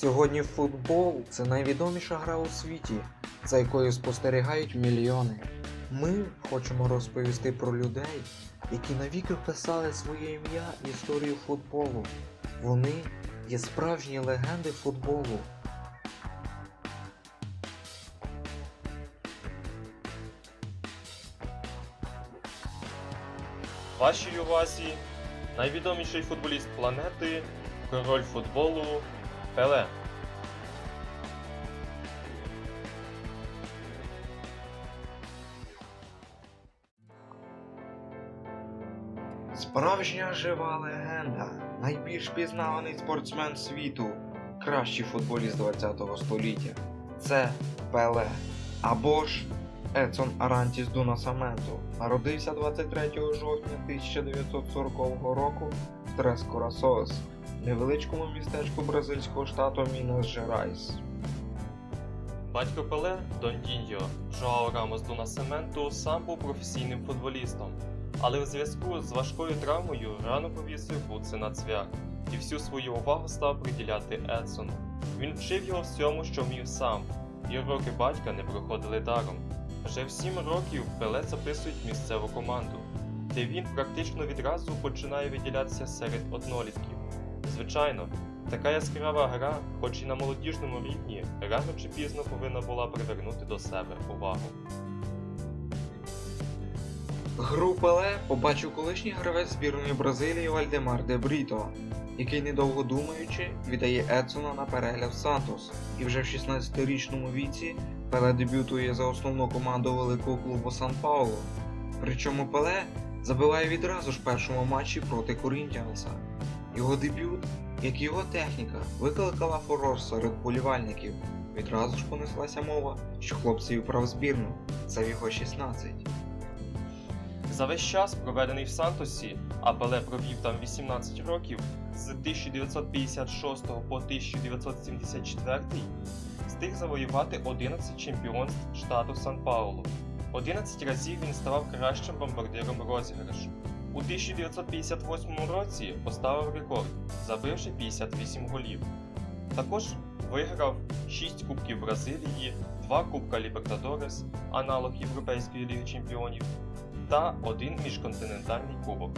Сьогодні футбол це найвідоміша гра у світі, за якою спостерігають мільйони. Ми хочемо розповісти про людей, які навіки вписали своє ім'я в історію футболу. Вони є справжні легенди футболу. Вашій увазі найвідоміший футболіст планети, король футболу Пеле. Справжня жива легенда, найбільш пізнаваний спортсмен світу, кращий футболіст 20-го століття. Це Пеле. Або ж Едсон Арантіс Дунасаменту. Народився 23 жовтня 1940 року в Трес Корасос, невеличкому містечку бразильського штату Мінас Жерайс. Батько Пеле, Дон Діньо, Жоао Рамос до Насементу сам був професійним футболістом, але в зв'язку з важкою травмою рано повісив бутси на цвях і всю свою увагу став приділяти Едсону. Він вчив його всьому, що вмів сам, і уроки батька не проходили даром. Вже в сім років Пеле записують місцеву команду, де він практично відразу починає виділятися серед однолітків. Звичайно, така яскрава гра, хоч і на молодіжному рівні, рано чи пізно повинна була привернути до себе увагу. Гру Пеле побачив колишній гравець збірної Бразилії Вальдемар де Бріто, який, недовго думаючи, віддає Едсона на перегляд в Сантос. І вже в 16-річному віці Пеле дебютує за основну команду великого клубу Сан Пауло. Причому Пеле забиває відразу ж в першому матчі проти Корінтіанса. Його дебют, як і його техніка, викликала фурор серед болівальників. Відразу ж понеслася мова, що хлопців вправ збірну. Це його 16. За весь час, проведений в Сантосі, а Пеле провів там 18 років, з 1956 по 1974, встиг завоювати 11 чемпіонств штату Сан-Паулу. 11 разів він ставав кращим бомбардиром розіграшу. У 1958 році поставив рекорд, забивши 58 голів. Також виграв 6 Кубків Бразилії, 2 Кубка Лібертадорес, аналог Європейської ліги чемпіонів, та один міжконтинентальний кубок.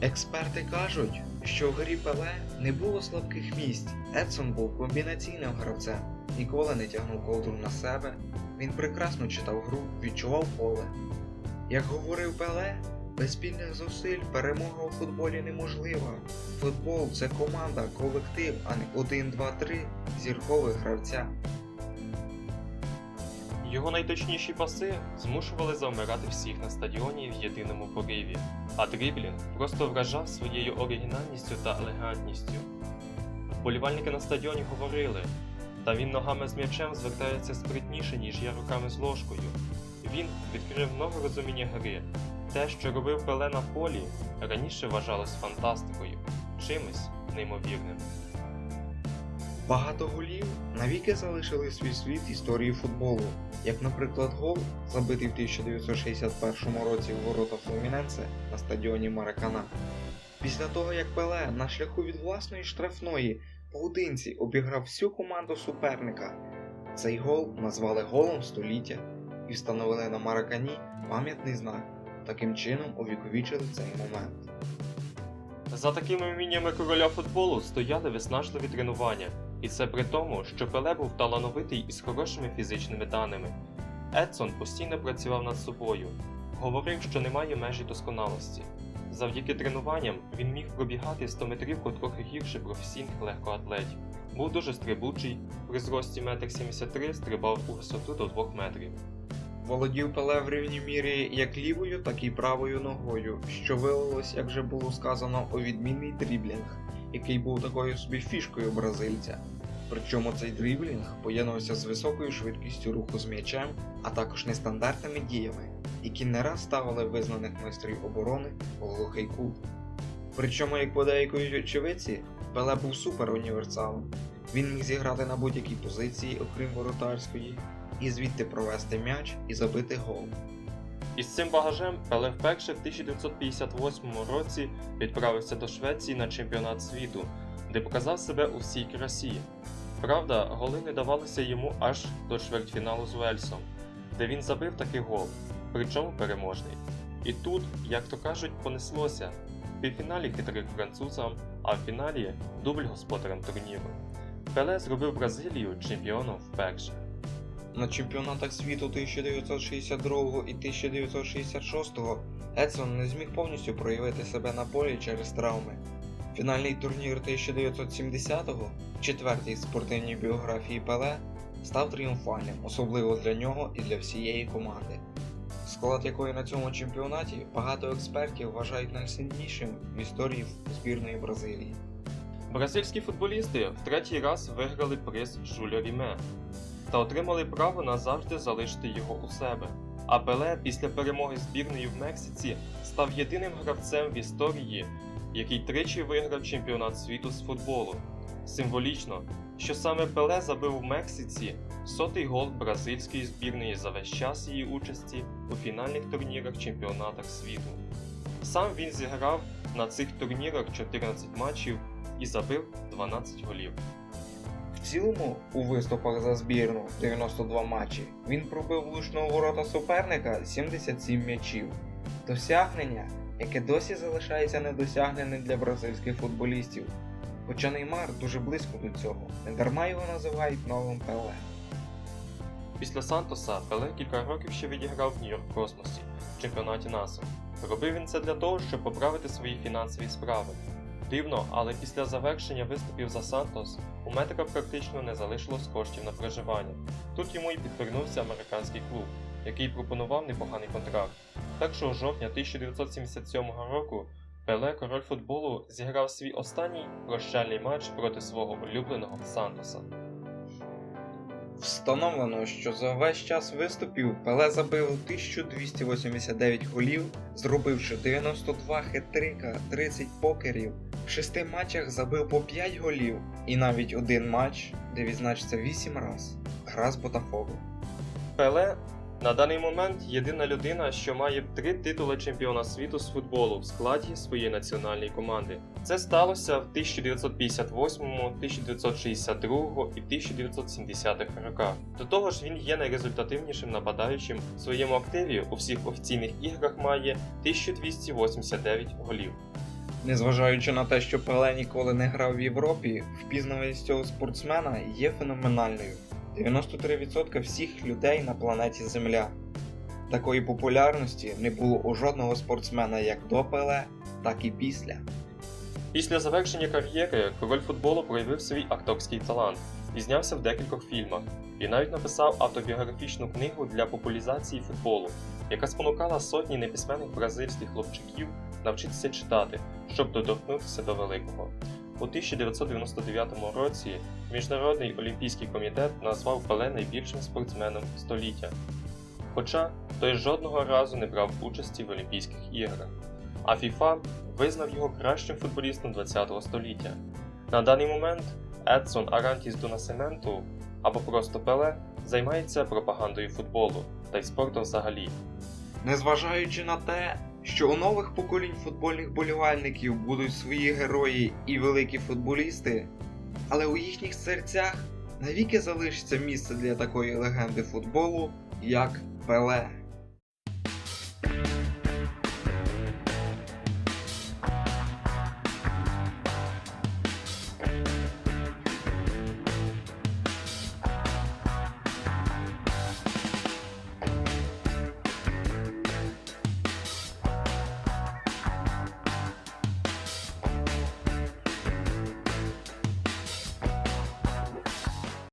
Експерти кажуть, що в грі Пеле не було слабких місць. Едсон був комбінаційним гравцем, ніколи не тягнув ковдру на себе. Він прекрасно читав гру, відчував поле. Як говорив Пеле, без спільних зусиль перемога у футболі неможлива. Футбол це команда, колектив, а не 1-2-3 зіркових гравця. Його найточніші паси змушували завмирати всіх на стадіоні в єдиному пориві, а дріблінг просто вражав своєю оригінальністю та елегантністю. Болівальники на стадіоні говорили, та він ногами з м'ячем звертається спритніше, ніж я руками з ложкою. Він відкрив нове розуміння гри. Те, що робив Пеле на полі, раніше вважалось фантастикою, чимось неймовірним. Багато голів навіки залишили свій світ історії футболу, як, наприклад, гол, забитий в 1961 році в ворота Флуміненсе на стадіоні Маракана. Після того, як Пеле на шляху від власної штрафної поодинці обіграв всю команду суперника, цей гол назвали голом століття і встановили на Маракані пам'ятний знак. Таким чином увіковічили цей момент. За такими вміннями короля футболу стояли виснажливі тренування, і це при тому, що Пеле був талановитий і з хорошими фізичними даними. Едсон постійно працював над собою, говорив, що немає межі досконалості. Завдяки тренуванням він міг пробігати 100 метрівку трохи гірше професійних легкоатлетів. Був дуже стрибучий, при зрості 1,73 м стрибав у висоту до 2 метрів. Володів Пеле в рівній мірі як лівою, так і правою ногою, що виявилось, як вже було сказано, у відмінний дріблінг, який був такою собі фішкою бразильця. Причому цей дріблінг поєднувався з високою швидкістю руху з м'ячем, а також нестандартними діями, які не раз ставили визнаних майстрів оборони у глухий кут. Причому, як подейкують очевидці, Пеле був супер універсалом. Він міг зіграти на будь-якій позиції, окрім воротарської, і звідти провести м'яч і забити гол. Із цим багажем Пеле вперше в 1958 році відправився до Швеції на чемпіонат світу, де показав себе у всій красі. Правда, голи не давалися йому аж до чвертьфіналу з Уельсом, де він забив такий гол, причому переможний. І тут, як то кажуть, понеслося. В півфіналі хитрих французам, а в фіналі дубль господарем турніру. Пеле зробив Бразилію чемпіоном вперше. На чемпіонатах світу 1962 і 1966 Едсон не зміг повністю проявити себе на полі через травми. Фінальний турнір 1970-го, четвертій в спортивній біографії Пеле, став тріумфальним, особливо для нього і для всієї команди. Склад якої на цьому чемпіонаті багато експертів вважають найсильнішим в історії збірної Бразилії. Бразильські футболісти в третій раз виграли приз Жуля Ріме та отримали право назавжди залишити його у себе. А Пеле після перемоги збірної в Мексиці став єдиним гравцем в історії, який тричі виграв чемпіонат світу з футболу. Символічно, що саме Пеле забив в Мексиці сотий гол бразильської збірної за весь час її участі у фінальних турнірах чемпіонатах світу. Сам він зіграв на цих турнірах 14 матчів і забив 12 голів. Цілому, у виступах за збірну 92 матчі, він пробив влучно у ворота суперника 77 м'ячів. Досягнення, яке досі залишається недосягненим для бразильських футболістів. Хоча Неймар дуже близько до цього, недарма його називають новим Пеле. Після Сантоса Пеле кілька років ще відіграв в Нью-Йорк Космосі в чемпіонаті НАСА. Робив він це для того, щоб поправити свої фінансові справи. Дивно, але після завершення виступів за Сантос у метра практично не залишилось коштів на проживання. Тут йому і підвернувся американський клуб, який пропонував непоганий контракт. Так що жовтня 1977 року Пеле, король футболу, зіграв свій останній прощальний матч проти свого улюбленого Сантоса. Встановлено, що за весь час виступів Пеле забив 1289 голів, зробивши 92 хет-трика, 30 покерів, в шести матчах забив по 5 голів і навіть один матч, де відзначиться 8 раз. Гра з Ботафого. Пеле на даний момент єдина людина, що має три титули чемпіона світу з футболу в складі своєї національної команди. Це сталося в 1958, 1962 і 1970 роках. До того ж, він є найрезультативнішим нападаючим в своєму активі у всіх офіційних іграх має 1289 голів. Незважаючи на те, що Пеле ніколи не грав в Європі, впізнаваність цього спортсмена є феноменальною. 93% всіх людей на планеті Земля. Такої популярності не було у жодного спортсмена як до Пеле, так і після. Після завершення кар'єри король футболу проявив свій акторський талант і знявся в декількох фільмах, і навіть написав автобіографічну книгу для популяризації футболу, яка спонукала сотні неписьменних бразильських хлопчиків навчитися читати, щоб доторкнутися до великого. У 1999 році Міжнародний олімпійський комітет назвав Пеле найбільшим спортсменом століття. Хоча той жодного разу не брав участі в Олімпійських іграх, а ФІФА визнав його кращим футболістом ХХ століття. На даний момент Едсон Арантіс до Насементу або просто Пеле займається пропагандою футболу та й спортом взагалі. Незважаючи на те, що у нових поколінь футбольних болівальників будуть свої герої і великі футболісти, але у їхніх серцях навіки залишиться місце для такої легенди футболу, як Пеле.